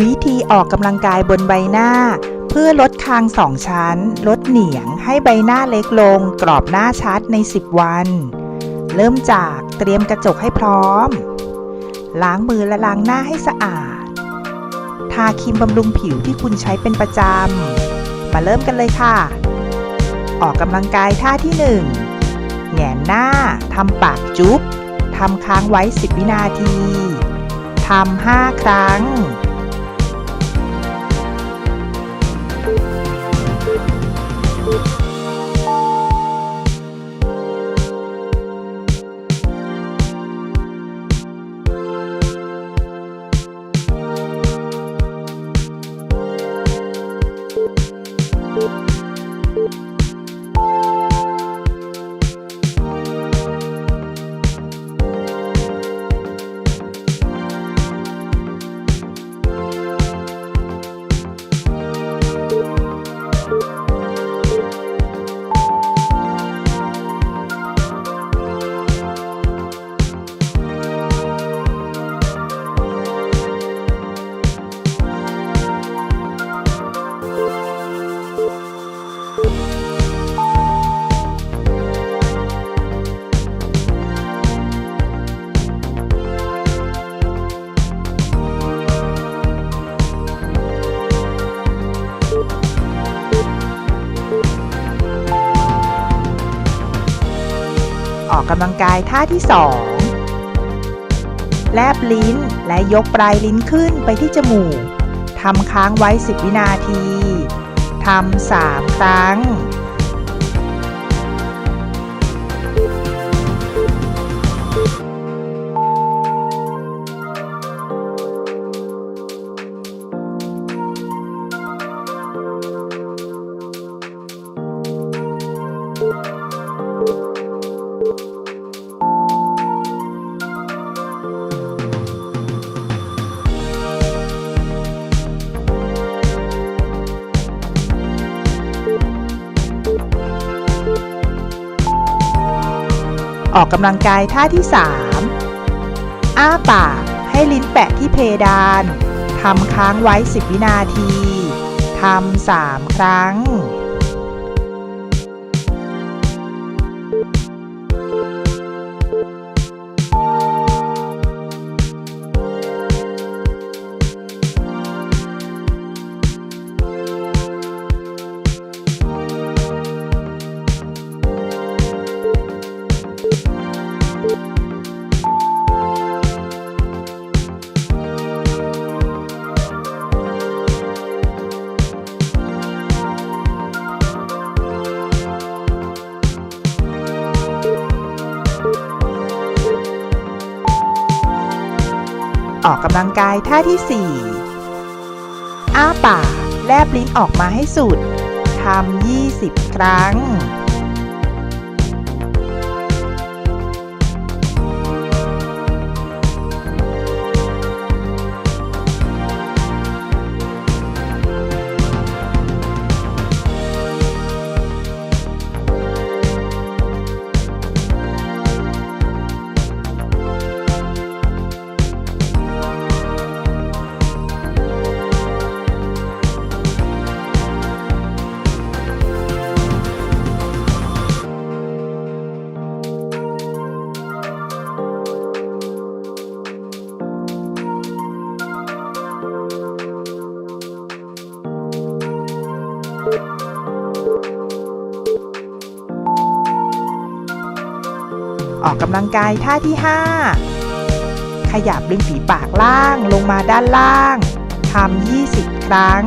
วิธีออกกำลังกายบนใบหน้า เพื่อลดคางสองชั้น ลดเหนียง ให้ใบหน้าเล็กลง กรอบหน้าชัดใน 10 วัน เริ่มจากเตรียมกระจกให้พร้อม ล้างมือและล้างหน้าให้สะอาด ทาครีมบำรุงผิวที่คุณใช้เป็นประจำ มาเริ่มกันเลยค่ะ ออกกำลังกายท่าที่ 1 แหงนหน้าทำปากจุ๊บทำค้างไว้ 10 วินาทีทำ5ครั้ง กกำลังกายท่าที่ 2 แลบลิ้นและยกปลายลิ้นขึ้นไปที่จมูกทำค้างไว้ 10 วินาทีทำ3ครั้ง ออกกำลังกายท่าที่ 3 อ้าปากให้ลิ้นแปะที่เพดานทำค้างไว้ 10 วินาทีทำ3ครั้ง ออกกำลังกายท่าที่ 4 อ้าปากแลบลิ้นออกมาให้สุดทำ20 ครั้ง ออกกำลังกายท่าที่ 5 ขยับริมฝีปากล่างลงมาด้านล่างทำ20 ครั้ง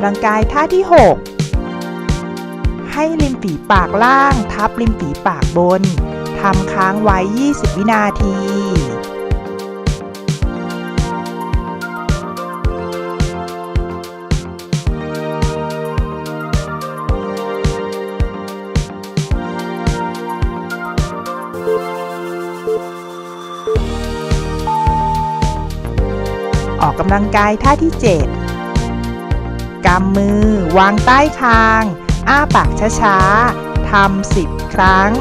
ำลังกายท่าที่ 6 ให้ริมฝีปากล่าง ทับริมฝีปากบนทำค้างไว้ 20 วินาทีออกกำลังกายท่าที่ 7 กำมือวางใต้คาง อ้าปากช้าๆทำสิบครั้ง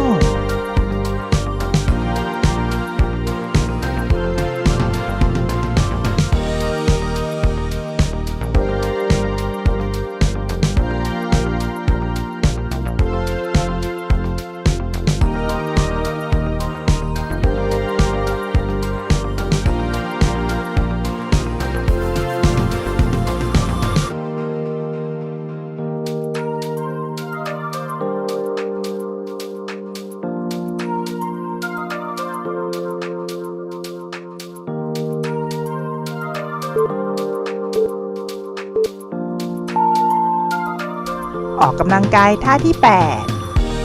กำลังกายท่าที่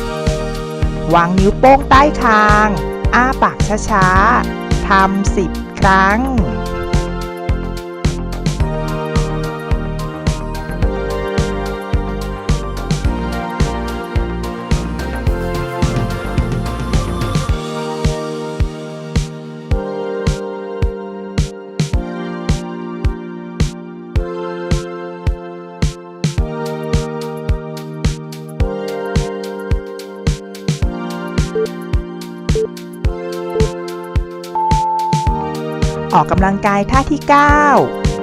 8 วางนิ้วโป้งใต้คาง อ้าปากช้าๆทำ10 ครั้ง ออกกำลังกายท่าที่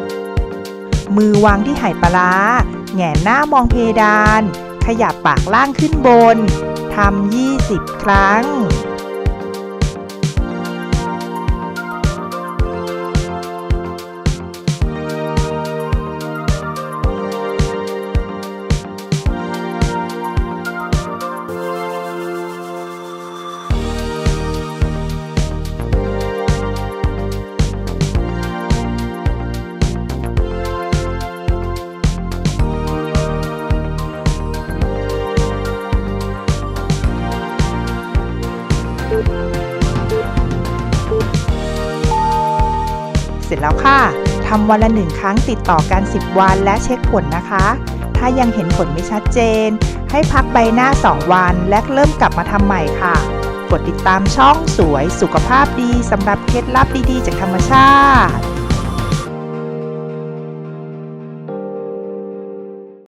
9 มือวางที่ไหปลาร้าแงนหน้ามองเพดาน ขยับปากล่างขึ้นบน ทำ 20 ครั้ง จแล้วค่ะทำวันละหนึ่งครั้งติดต่อกัน 10 วันและเช็คผลนะคะ ถ้ายังเห็นผลไม่ชัดเจน ให้พักใบหน้า 2 วันและเริ่มกลับมาทำใหม่ค่ะ กดติดตามช่องสวยสุขภาพดีสำหรับเคล็ดลับดีๆ จากธรรมชาติ